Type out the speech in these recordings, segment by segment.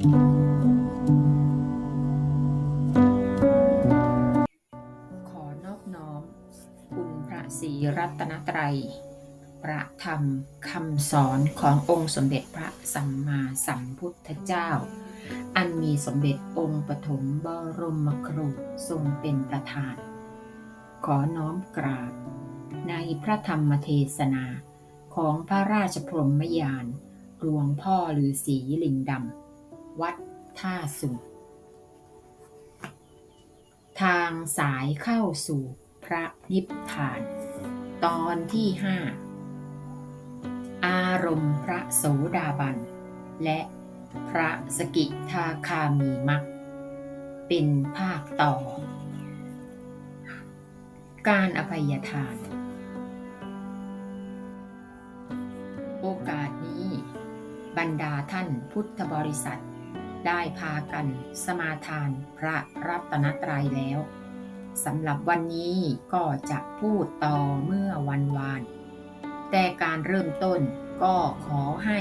ขอนอบน้อม คุณพระศรีรัตนตรัย ประธรรมคำสอนขององค์สมเด็จพระสัมมาสัมพุทธเจ้า อันมีสมเด็จองค์ปฐมบรมครูทรงเป็นประธาน ขอน้อมกราบ ในพระธรรมเทศนาของพระราชพรหมยานหลวงพ่อฤาษีลิงดำ วัดท่าสุงทางสายเข้าสู่พระนิพพาน ตอนที่ห้าอารมณ์พระโสดาบัน และพระสกิทาคามีมักเป็นภาคต่อ การอภัยทาน โอกาสนี้ บรรดาท่านพุทธบริษัท ได้พากันสมาทานพระรัตนตรัยแล้วสำหรับวันนี้ก็จะพูดต่อเมื่อวันวาน แต่การเริ่มต้นก็ขอให้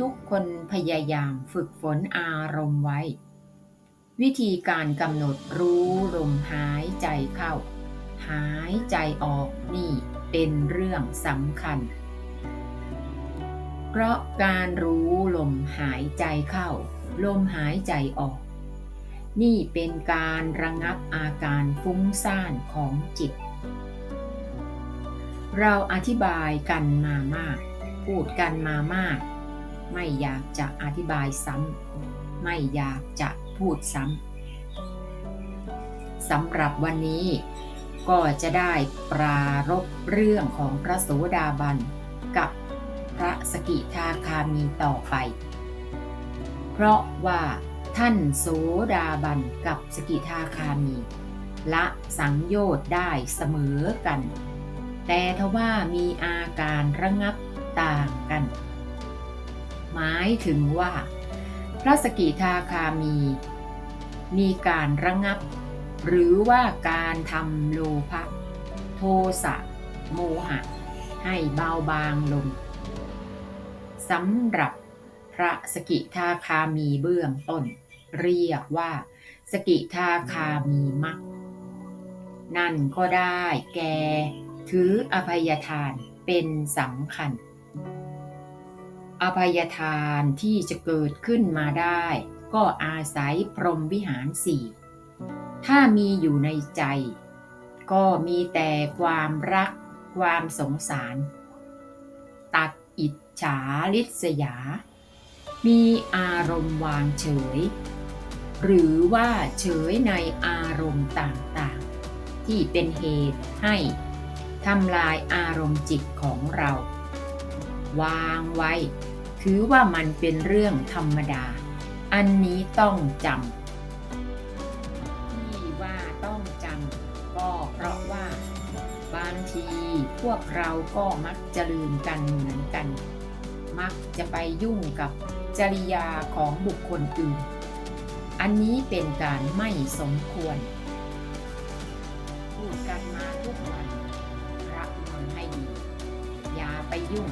ทุกคนพยายามฝึกฝนอารมณ์ไว้ วิธีการกำหนดรู้ลมหายใจเข้า หายใจออกนี่เป็นเรื่องสำคัญ เพราะการรู้ลมหายใจเข้า ลมหายใจออก นี่เป็นการระงับอาการฟุ้งซ่านของจิต เราอธิบายกันมามาก พูดกันมามาก ไม่อยากจะอธิบายซ้ำไม่อยากจะพูดซ้ำสำหรับวันนี้ก็จะได้ปรารบเรื่องของพระโสดาบันกับพระสกิทาคามีต่อไป เพราะว่าท่านโสดาบันกับสกิทาคามี ละสังโยชน์ได้เสมอกัน แต่ทว่ามีอาการระงับต่างกัน หมายถึงว่า พระสกิทาคามี มีการระงับ หรือว่าการทำโลภะโทสะโมหะ ให้เบาบางลงสำหรับ ระสกิทาคามีเบื้องต้น เรียกว่า สกิทาคามีมักนั่นก็ได้แก่ถืออภัยทานเป็นสำคัญ อภัยทานที่จะเกิดขึ้นมาได้ ก็อาศัยพรหมวิหารสี่ถ้ามีอยู่ในใจ ก็มีแต่ความรักความสงสาร ตัดอิจฉาลิษยา มีอารมณ์วางเฉย หรือว่าเฉยในอารมณ์ต่างๆ ที่เป็นเหตุให้ทำลายอารมณ์จิตของเรา วางไว้ ถือว่ามันเป็นเรื่องธรรมดา อันนี้ต้องจำที่ว่าต้องจำก็เพราะว่า บางทีพวกเราก็มักจะลืมกันเหมือนกัน มักจะไปยุ่งกับ จริยาของบุคคลอื่น อันนี้เป็นการไม่สมควรพูดกันมาทุกวันระวังให้ดีอย่าไปยุ่ง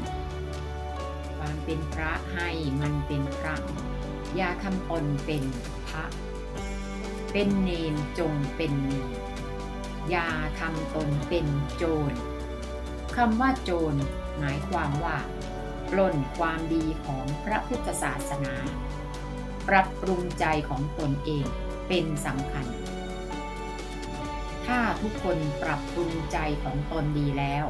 ความเป็นพระให้มันเป็นพระอย่าทำตนเป็นพระ เป็นเนนจงเป็นเนนอย่าทำตนเป็นโจรคำว่าโจรหมายความว่า ปล้นความดีของพระพุทธศาสนา ปรับปรุงใจของตนเองเป็นสำคัญ ถ้าทุกคนปรับปรุงใจของตนดีแล้ว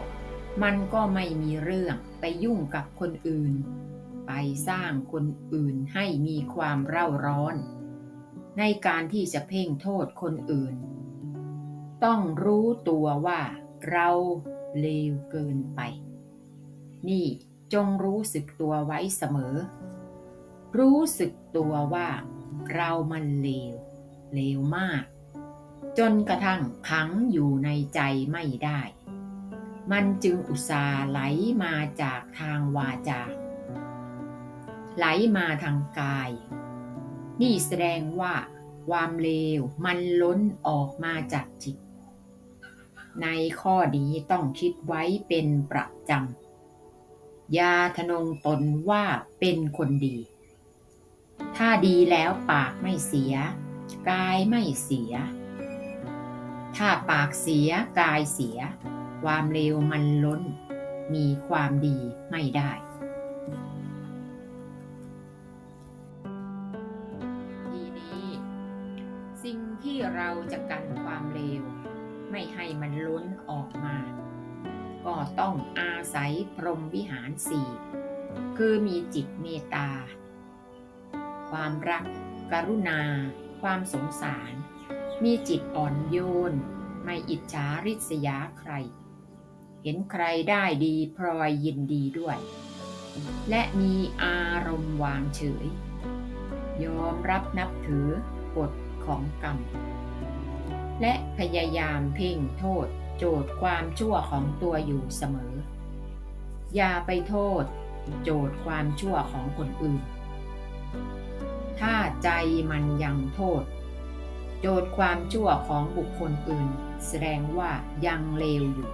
มันก็ไม่มีเรื่องไปยุ่งกับคนอื่น ไปสร้างคนอื่นให้มีความเร่าร้อน ในการที่จะเพ่งโทษคนอื่น ต้องรู้ตัวว่าเราเลวเกินไป นี่ จงรู้สึกตัวไว้เสมอ รู้สึกตัวว่าเรามันเลว เลวมาก จนกระทั่งขังอยู่ในใจไม่ได้ มันจึงอุตส่าห์ไหลมาจากทางวาจา ไหลมาทางกาย นี่แสดงว่าความเลวมันล้นออกมาจากจิต ในข้อนี้ต้องคิดไว้เป็นประจำ ย่าทนงตนว่าเป็นคนดี ถ้าดีแล้วปากไม่เสีย กายไม่เสีย ถ้าปากเสียกายเสีย ความเลวมันล้น มีความดีไม่ได้ทีนี้สิ่งที่เราจะกันความเลว ไม่ให้มันล้นออกมา ก็ต้องอาศัยพรหมวิหารสี่คือมีจิตเมตตา ความรัก กรุณา ความสงสาร มีจิตอ่อนโยน ไม่อิจฉาริษยาใคร เห็นใครได้ดีพลอยยินดีด้วย และมีอารมณ์วางเฉย ยอมรับนับถือกฎของกรรม และพยายามเพ่งโทษ โจทย์ความชั่วของตัวอยู่เสมอ อย่าไปโทษ โจทย์ความชั่วของคนอื่น ถ้าใจมันยังโทษ โจทย์ความชั่วของบุคคลอื่น แสดงว่ายังเลวอยู่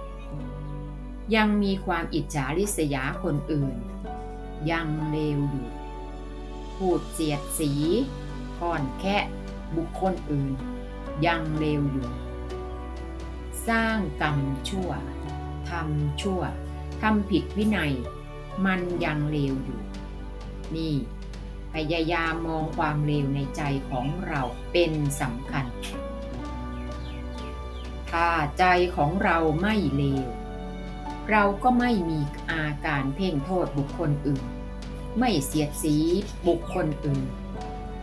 ยังมีความอิจฉาริษยาคนอื่น ยังเลวอยู่พูดเสียดสีก่อนแค่บุคคลอื่น ยังเลวอยู่ สร้างกรรมชั่วทำชั่วทำผิดวินัย มันยังเลวอยู่ นี่ พยายามมองความเลวในใจของเราเป็นสำคัญ ถ้าใจของเราไม่เลว เราก็ไม่มีอาการเพ่งโทษบุคคลอื่น ไม่เสียดสีบุคคลอื่น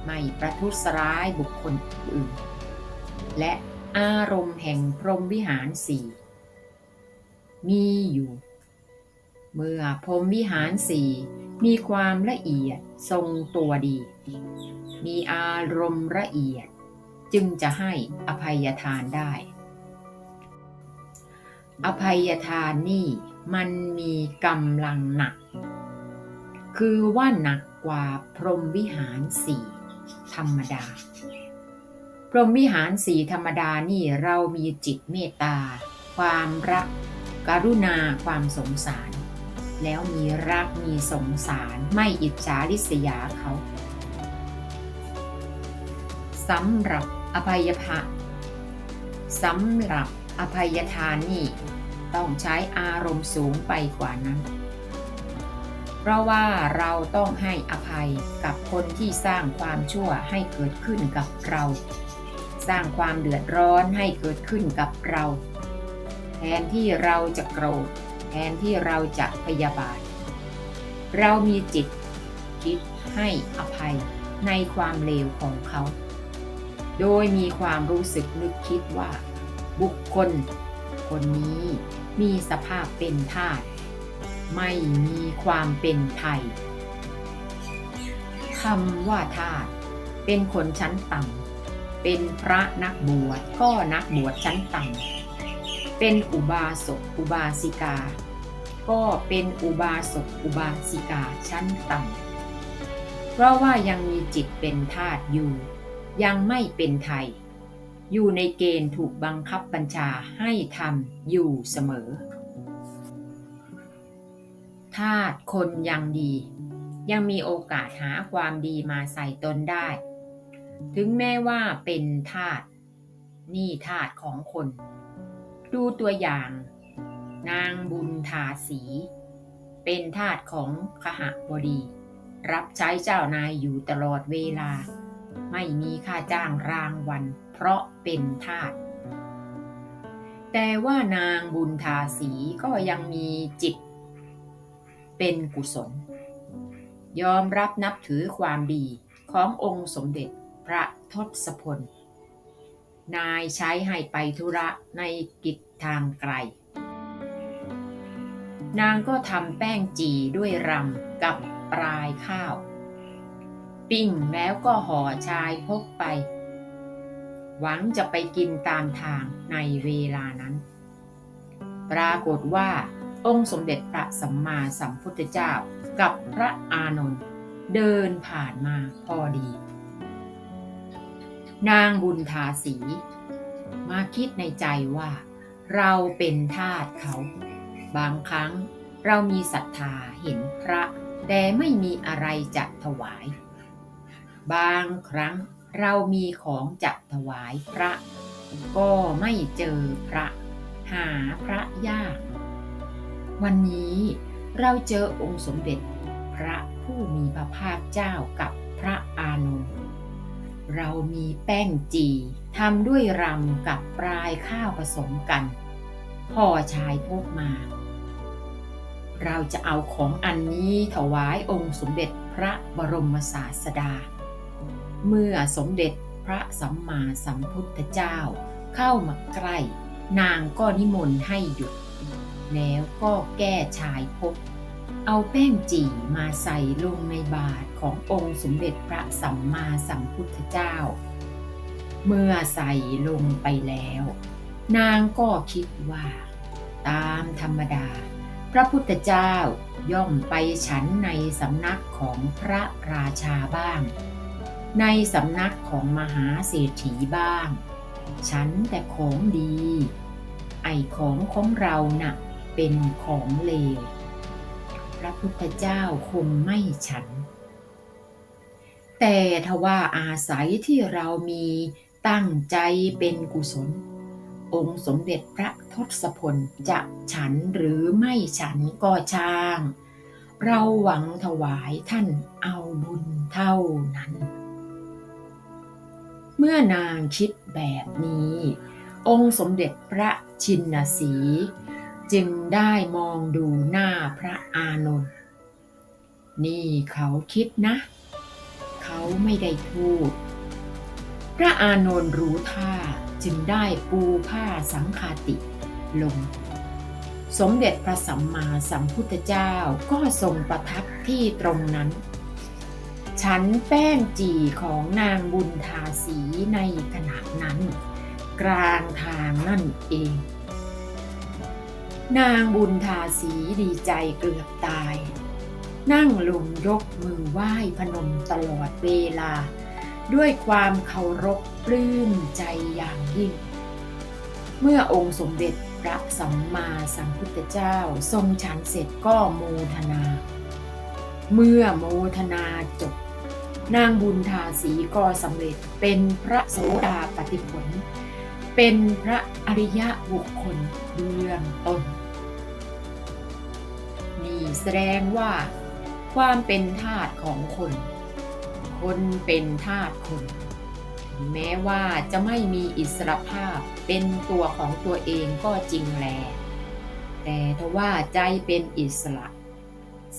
ไม่ประทุษร้ายบุคคลอื่น และ อารมณ์แห่งพรหมวิหารสี่มีอยู่ เมื่อพรหมวิหารสี่มีความละเอียดทรงตัวดี มีอารมณ์ละเอียด จึงจะให้อภัยทานได้ อภัยทานนี่มันมีกำลังหนัก คือว่าหนักกว่าพรหมวิหารสี่ธรรมดา พรหมวิหารสีธรรมดานี่เรามีจิตเมตตา ความรัก กรุณาความสงสาร แล้วมีรักมีสงสาร ไม่อิจฉาริษยาเขาสำหรับอภัยภะสำหรับอภัยทานนี่ต้องใช้อารมณ์สูงไปกว่านั้น เพราะว่าเราต้องให้อภัยกับคนที่สร้างความชั่วให้เกิดขึ้นกับเรา สร้างความเดือดร้อนให้เกิดขึ้นกับเรา แทนที่เราจะโกรธ แทนที่เราจะพยาบาท เรามีจิตคิดให้อภัยในความเลวของเขา โดยมีความรู้สึกนึกคิดว่า บุคคล คนนี้มีสภาพเป็นธาตุไม่มีความเป็นไทยคำว่าธาตุเป็นคนชั้นต่ำ เป็นพระนักบวชก็นักบวชชั้นต่ำเป็นอุบาสกอุบาสิกา ก็เป็นอุบาสกอุบาสิกาชั้นต่ำเพราะว่ายังมีจิตเป็นธาตุอยู่ ยังไม่เป็นไทย อยู่ในเกณฑ์ถูกบังคับบัญชาให้ทำอยู่เสมอธาตุคนยังดี ยังมีโอกาสหาความดีมาใส่ตนได้ ถึงแม้ว่าเป็นธาตุนี่ธาตุของคน ดูตัวอย่าง นางบุญทาสี เป็นทาสของขหบดี รับใช้เจ้านายอยู่ตลอดเวลา ไม่มีค่าจ้างรางวัลเพราะเป็นทาสแต่ว่านางบุญทาสีก็ยังมีจิต เป็นกุศล ยอมรับนับถือความดีขององค์สมเด็จ พระทศพล นายใช้ให้ไปธุระในกิจทางไกล นางก็ทำแป้งจีด้วยรำกับปลายข้าว ปิ้งแล้วก็ห่อชายพกไป หวังจะไปกินตามทางในเวลานั้น ปรากฏว่าองค์สมเด็จพระสัมมาสัมพุทธเจ้ากับพระอานนท์เดินผ่านมาพอดี นางบุญทาสี มาคิดในใจว่า เราเป็นทาสเขา บางครั้งเรามีศรัทธาเห็นพระ แต่ไม่มีอะไรจะถวาย บางครั้งเรามีของจะถวายพระ ก็ไม่เจอพระ หาพระยาก วันนี้เราเจอองค์สมเด็จพระผู้มีพระภาคเจ้ากับพระอานนท์ เรามีแป้งจีทำด้วยรำกับปลายข้าวผสมกันพ่อชายพกมา เราจะเอาของอันนี้ถวายองค์สมเด็จพระบรมศาสดา เมื่อสมเด็จพระสัมมาสัมพุทธเจ้าเข้ามาใกล้ นางก็นิมนต์ให้หยุด แล้วก็แก้ชายพก เอาแป้งจี่มาใส่ลงในบาตรขององค์สมเด็จพระสัมมาสัมพุทธเจ้า เมื่อใส่ลงไปแล้ว นางก็คิดว่า ตามธรรมดา พระพุทธเจ้าย่อมไปฉันในสำนักของพระราชาบ้าง ในสำนักของมหาเศรษฐีบ้าง ฉันแต่ของดี ไอของของเรานะ่ะเป็นของเลว ระพุทธเจ้าคงไม่ฉัน แต่ทว่าอาศัยที่เรามีตั้งใจเป็นกุศล องค์สมเด็จพระทศพลจะฉันหรือไม่ฉันก็ช่าง เราหวังถวายท่านเอาบุญเท่านั้น เมื่อนางคิดแบบนี้ องค์สมเด็จพระชินสี จึงได้มองดูหน้าพระอานนท์นี่เขาคิดนะ เขาไม่ได้พูด พระอานนท์รู้ท่าจึงได้ปูผ้าสังคาติลง สมเด็จพระสัมมาสัมพุทธเจ้าก็ทรงประทับที่ตรงนั้น ฉันแป้งจีของนางบุญทาสีในขณะนั้น กลางทางนั่นเอง นางบุญทาสีดีใจเกือบตาย นั่งลงยกมือไหว้พนมตลอดเวลา ด้วยความเคารพปลื้มใจอย่างยิ่ง เมื่อองค์สมเด็จพระสัมมาสัมพุทธเจ้าทรงฉันเสร็จก็โมทนา เมื่อโมทนาจบ นางบุญทาสีก็สำเร็จเป็นพระโสดาปฏิผลเป็นพระอริยะบุคคลเบื้องต้น แสดงว่า ความเป็นทาสของคน คนเป็นทาสคนแม้ว่าจะไม่มีอิสรภาพเป็นตัวของตัวเองก็จริงแล แต่ทว่าใจเป็นอิสระ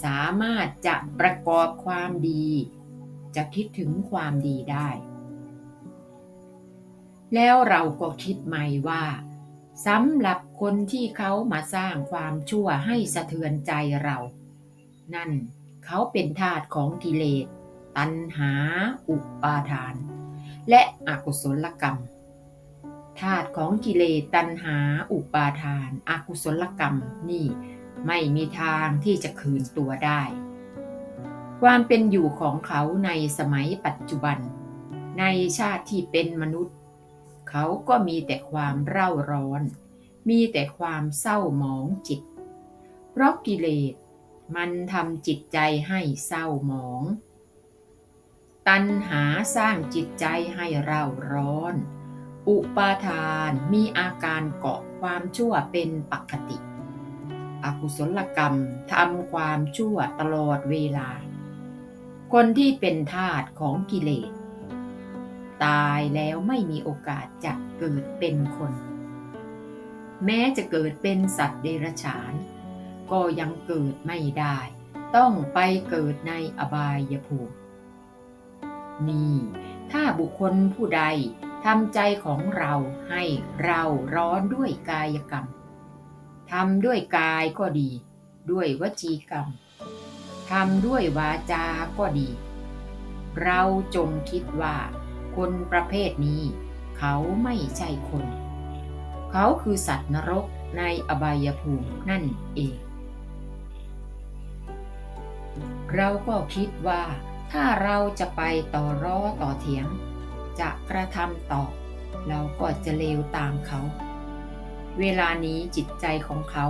สามารถจะประกอบความดี จะคิดถึงความดีได้ แล้วเราก็คิดใหม่ว่า สำหรับคนที่เขามาสร้างความชั่วให้สะเทือนใจเรา นั่นเขาเป็นทาสของกิเลส ตัณหา อุปาทาน และอกุศลกรรม ธาตุของกิเลส ตัณหา อุปาทาน อกุศลกรรมนี่ไม่มีทางที่จะคืนตัวได้ ความเป็นอยู่ของเขาในสมัยปัจจุบัน ในชาติที่เป็นมนุษย์ เขาก็มีแต่ความเร่าร้อน มีแต่ความเศร้าหมองจิต เพราะกิเลสมันทำจิตใจให้เศร้าหมอง ตัณหาสร้างจิตใจให้เร่าร้อน อุปาทานมีอาการเกาะความชั่วเป็นปกติ อกุศลกรรมทำความชั่วตลอดเวลา คนที่เป็นทาสของกิเลส ตายแล้วไม่มีโอกาสจะเกิดเป็นคน แม้จะเกิดเป็นสัตว์เดรัจฉาน ก็ยังเกิดไม่ได้ ต้องไปเกิดในอบายภูมินี่ ถ้าบุคคลผู้ใดทำใจของเราให้เราร้อนด้วยกายกรรมทำด้วยกายก็ดี ด้วยวจีกรรมทำด้วยวาจาก็ดี เราจงคิดว่า คนประเภทนี้ เขาไม่ใช่คน เขาคือสัตว์นรกในอบายภูมินั่นเอง เราก็คิดว่า ถ้าเราจะไปต่อร้อต่อเถียง จะกระทำต่อ เราก็จะเลวตามเขา เวลานี้จิตใจของเขา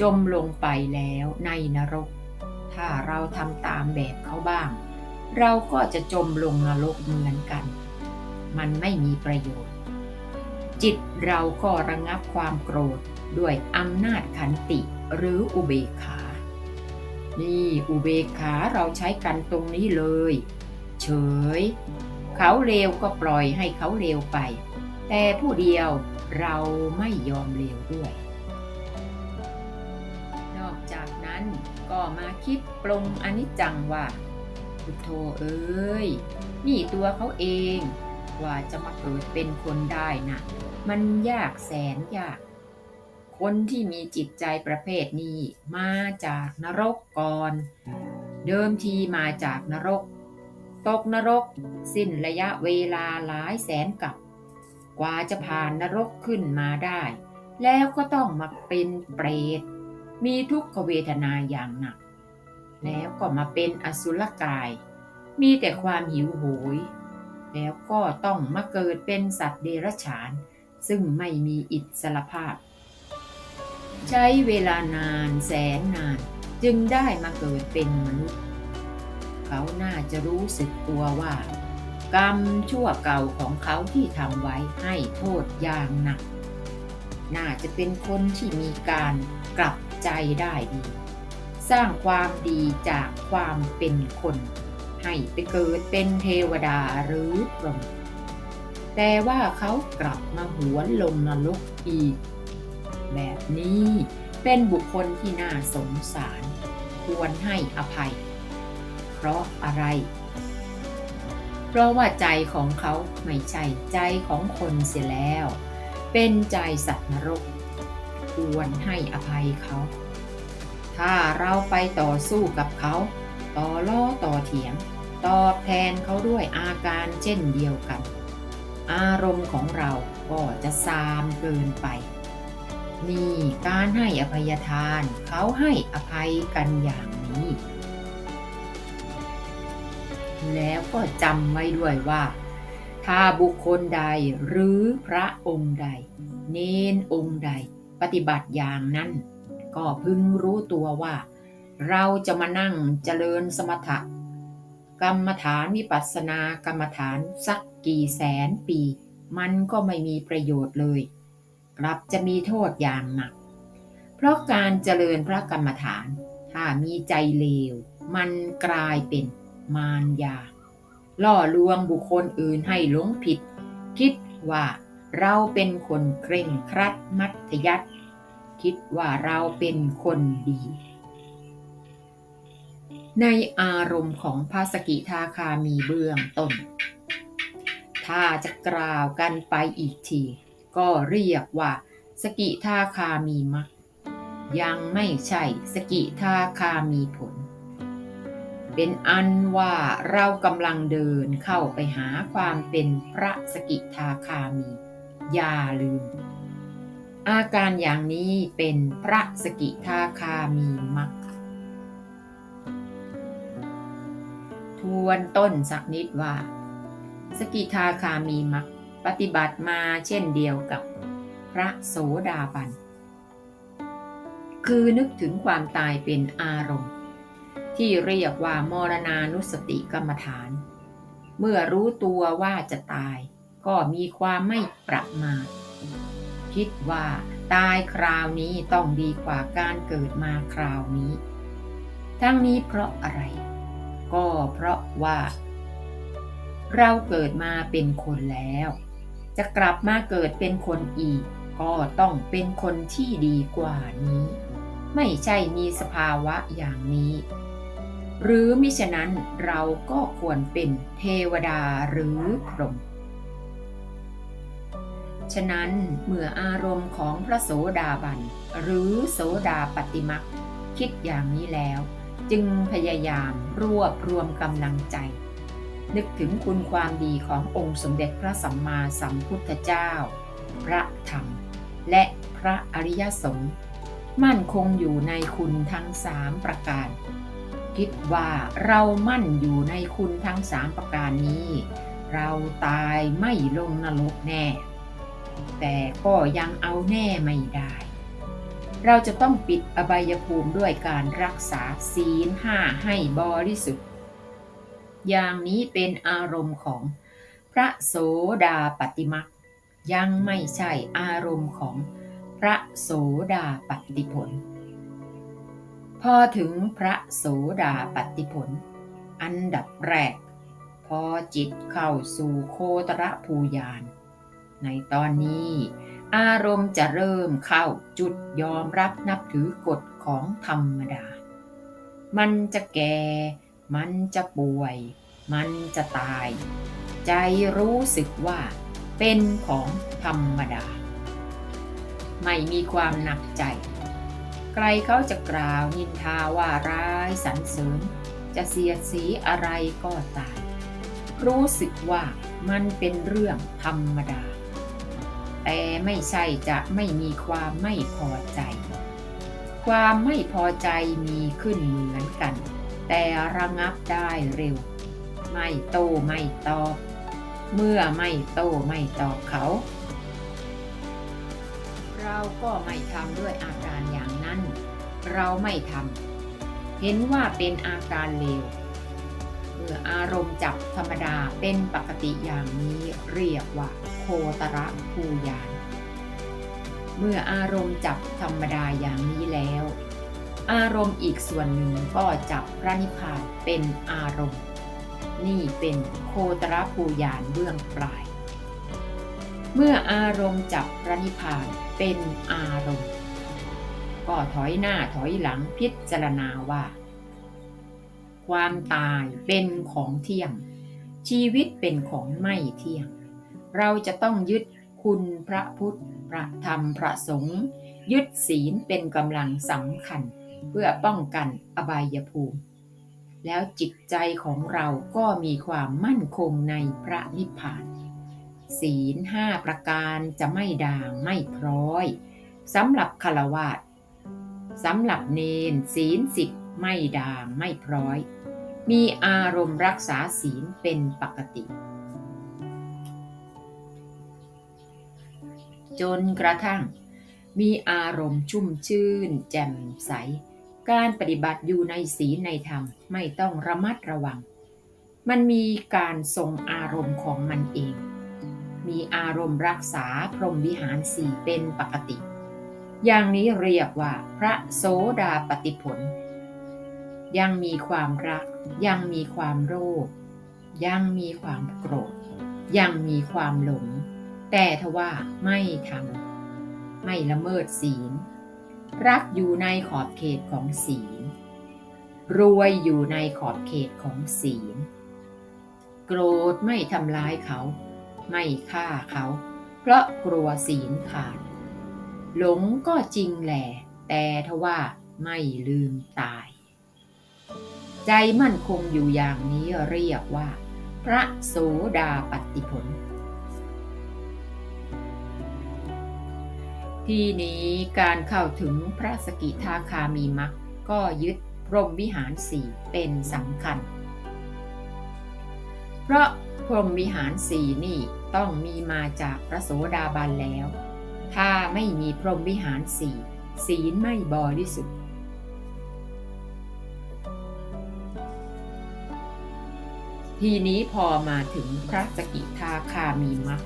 จมลงไปแล้วในนรก ถ้าเราทำตามแบบเขาบ้าง เราก็จะจมลงนรกเหมือนกัน มันไม่มีประโยชน์ จิตเราก็ระงับความโกรธด้วยอำนาจขันติหรืออุเบกขา นี่อุเบกขาเราใช้กันตรงนี้เลย เฉย เขาเลวก็ปล่อยให้เขาเลวไป แต่ผู้เดียวเราไม่ยอมเลวด้วย นอกจากนั้นก็มาคิดปรงอนิจจังว่าพุทโธเอ้ย นี่ตัวเขาเอง ว่าจะมาเกิดเป็นคนได้นะมันยากแสนยาก คนที่มีจิตใจประเภทนี้มาจากนรกก่อน เดิมทีมาจากนรก ตกนรก สิ้นระยะเวลาหลายแสนกับ กว่าจะผ่านนรกขึ้นมาได้ แล้วก็ต้องมาเป็นเปรต มีทุกขเวทนาอย่างหนัก แล้วก็มาเป็นอสุรกาย มีแต่ความหิวโหย แล้วก็ต้องมาเกิดเป็นสัตว์เดรัจฉาน ซึ่งไม่มีอิสรภาพ ใช้เวลานานแสนนานจึงได้มาเกิดเป็นมนุษย์ เขาน่าจะรู้สึกตัวว่า กรรมชั่วเก่าของเขาที่ทำไว้ให้โทษอย่างหนัก น่าจะเป็นคนที่มีการกลับใจได้ดี สร้างความดีจากความเป็นคน ให้ไปเกิดเป็นเทวดาหรือพรหมแต่ว่าเขากลับมาหวนลงนรกอีก แบบนี้เป็นบุคคลที่น่าสงสาร ควรให้อภัย เพราะอะไร เพราะว่าใจของเขาไม่ใช่ใจของคนเสียแล้ว เป็นใจสัตว์นรก ควรให้อภัยเขา ถ้าเราไปต่อสู้กับเขา ต่อล้อต่อเถียง ตอบแทนเขาด้วยอาการเช่นเดียวกัน อารมณ์ของเราก็จะซามเกินไป นี่การให้อภัยทานเขาให้อภัยกันอย่างนี้ แล้วก็จำไว้ด้วยว่า ถ้าบุคคลใดหรือพระองค์ใด เนนองค์ใด ปฏิบัติอย่างนั้น ก็พึงรู้ตัวว่า เราจะมานั่งเจริญสมถะ กรรมฐานวิปัสสนากรรมฐานสักกี่แสนปี มันก็ไม่มีประโยชน์เลย กลับจะมีโทษอย่างหนัก เพราะการเจริญพระกรรมฐาน ถ้ามีใจเลว มันกลายเป็นมารยา ล่อลวงบุคคลอื่นให้หลงผิด คิดว่าเราเป็นคนเคร่งครัดมัธยัติคิดว่าเราเป็นคนดี ในอารมณ์ของพระสกิทาคามีเบื้องต้น ถ้าจะกล่าวกันไปอีกที ก็เรียกว่า สกิทาคามีมักยังไม่ใช่สกิทาคามีผล เป็นอันว่าเรากำลังเดินเข้าไปหาความเป็นพระสกิทาคามี อย่าลืม อาการอย่างนี้เป็นพระสกิทาคามีมัก วนต้นสักนิดว่า สกิทาคามีมักปฏิบัติมาเช่นเดียวกับพระโสดาบัน คือนึกถึงความตายเป็นอารมณ์ ที่เรียกว่ามรณานุสติกรรมฐาน เมื่อรู้ตัวว่าจะตาย ก็มีความไม่ประมาทคิดว่าตายคราวนี้ต้องดีกว่าการเกิดมาคราวนี้ ทั้งนี้เพราะอะไร ก็เพราะว่า เราเกิดมาเป็นคนแล้ว จะกลับมาเกิดเป็นคนอีก ก็ต้องเป็นคนที่ดีกว่านี้ ไม่ใช่มีสภาวะอย่างนี้ หรือมิฉะนั้นเราก็ควรเป็นเทวดาหรือพรหมฉะนั้นเมื่ออารมณ์ของพระโสดาบัน หรือโสดาปฏิมักคิดอย่างนี้แล้ว จึงพยายามรวบรวมกำลังใจ นึกถึงคุณความดีขององค์สมเด็จพระสัมมาสัมพุทธเจ้า พระธรรม และพระอริยสงฆ์มั่นคงอยู่ในคุณทั้งสามประการ คิดว่าเรามั่นอยู่ในคุณทั้งสามประการนี้ เราตายไม่ลงนรกแน่ แต่ก็ยังเอาแน่ไม่ได้ เราจะต้องปิดอบายภูมิด้วยการรักษาศีลห้าให้บริสุทธิ์ อย่างนี้เป็นอารมณ์ของพระโสดาปฏิมักยังไม่ใช่อารมณ์ของพระโสดาปฏิผล พอถึงพระโสดาปฏิผล อันดับแรก พอจิตเข้าสู่โคตรภูยานในตอนนี้ อารมณ์จะเริ่มเข้าจุดยอมรับนับถือกฎของธรรมดา มันจะแก่ มันจะป่วย มันจะตาย ใจรู้สึกว่าเป็นของธรรมดา ไม่มีความหนักใจ ใครเขาจะกล่าวนินทาว่าร้ายสรรเสริญ จะเสียดสีอะไรก็ตามรู้สึกว่ามันเป็นเรื่องธรรมดา แต่ไม่ใช่จะไม่มีความไม่พอใจ ความไม่พอใจมีขึ้นเหมือนกัน แต่ระงับได้เร็ว ไม่โตไม่ตอบ เมื่อไม่โตไม่ตอบเขา เราก็ไม่ทำด้วยอาการอย่างนั้น เราไม่ทำเห็นว่าเป็นอาการเลวเมื่ออารมณ์จับธรรมดาเป็นปกติอย่างนี้เรียกว่า คตรภูยาน เมื่ออารมณ์จับธรรมดาอย่างนี้แล้ว อารมณ์อีกส่วนหนึ่งก็จับพระนิพพานเป็นอารมณ์ นี่เป็นโคตรภูยานเบื้องปลาย เมื่ออารมณ์จับพระนิพพานเป็นอารมณ์ ก็ถอยหน้าถอยหลังพิจารณาว่า ความตายเป็นของเที่ยงชีวิตเป็นของไม่เที่ยง เราจะต้องยึดคุณพระพุทธ พระธรรม พระสงฆ์ยึดศีลเป็นกำลังสำคัญ เพื่อป้องกันอบายภูมิ แล้วจิตใจของเราก็มีความมั่นคงในพระนิพพาน ศีลห้าประการจะไม่ด่างไม่พร้อยสำหรับคารวาสสำหรับเนนศีลสิบไม่ด่างไม่พร้อย มีอารมณ์รักษาศีลเป็นปกติ จนกระทั่ง มีอารมณ์ชุ่มชื่น แจ่มใส การปฏิบัติอยู่ในศีลในธรรมไม่ต้องระมัดระวัง มันมีการทรงอารมณ์ของมันเอง มีอารมณ์รักษาพรหมวิหารสี่เป็นปกติ อย่างนี้เรียกว่าพระโสดาปติผล ยังมีความรัก ยังมีความโลภยังมีความโกรธ ยังมีความหลง แต่ทว่าไม่ทำไม่ละเมิดศีล รักอยู่ในขอบเขตของศีล รวยอยู่ในขอบเขตของศีล โกรธไม่ทำร้ายเขา ไม่ฆ่าเขา เพราะกลัวศีลขาด หลงก็จริงแหละแต่ทว่าไม่ลืมตาย ใจมั่นคงอยู่อย่างนี้เรียกว่า พระโสดาปฏิผล ที่นี้การเข้าถึงพระสกิทาคามีมักก็ยึดพรหมวิหารสี่เป็นสำคัญ เพราะพรหมวิหารสี่นี่ต้องมีมาจากพระโสดาบันแล้ว ถ้าไม่มีพรหมวิหารสี่ศีลไม่บริสุทธิ์ทีนี้พอมาถึงพระสกิทาคามีมัก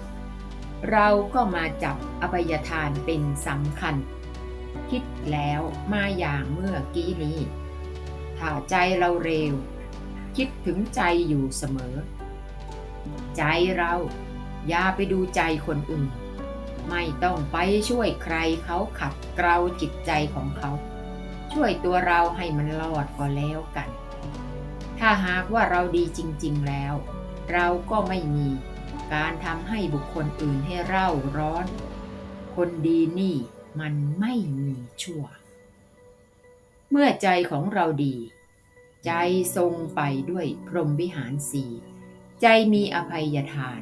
เราก็มาจับอภัยทานเป็นสำคัญ คิดแล้วมาอย่างเมื่อกี้นี้ ถ้าใจเราเร็ว คิดถึงใจอยู่เสมอ ใจเราอย่าไปดูใจคนอื่น ไม่ต้องไปช่วยใครเขาขัดเกลาจิตใจของเขา ช่วยตัวเราให้มันรอดก็แล้วกัน ถ้าหากว่าเราดีจริง ๆแล้ว เราก็ไม่มี การทำให้บุคคลอื่นให้เร่าร้อน คนดีนี่มันไม่มีชั่ว เมื่อใจของเราดี ใจทรงไปด้วยพรหมวิหารสีใจมีอภัยทาน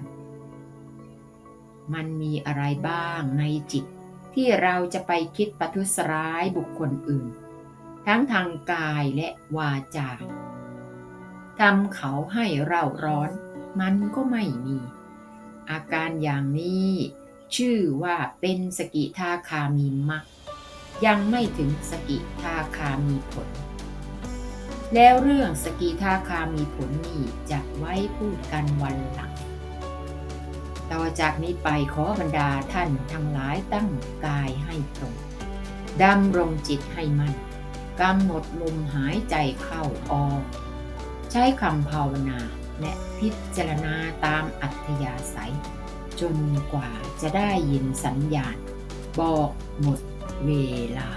มันมีอะไรบ้างในจิตที่เราจะไปคิดประทุษร้ายบุคคลอื่น ทั้งทางกายและวาจาทำเขาให้เร่าร้อน มันก็ไม่มี อาการอย่างนี้ ชื่อว่าเป็นสกิทาคามีมักยังไม่ถึงสกิทาคามีผล แล้วเรื่องสกีท่าคามีผลนี่จะไว้พูดกันวันหลัง ต่อจากนี้ไปขอบรรดาท่านทั้งหลายตั้งกายให้ตรงดำรงจิตให้มั่นกำหนดลมหายใจเข้าออก ใช้คำภาวนา และพิจารณาตามอัธยาศัย จนกว่าจะได้ยินสัญญาณ บอกหมดเวลา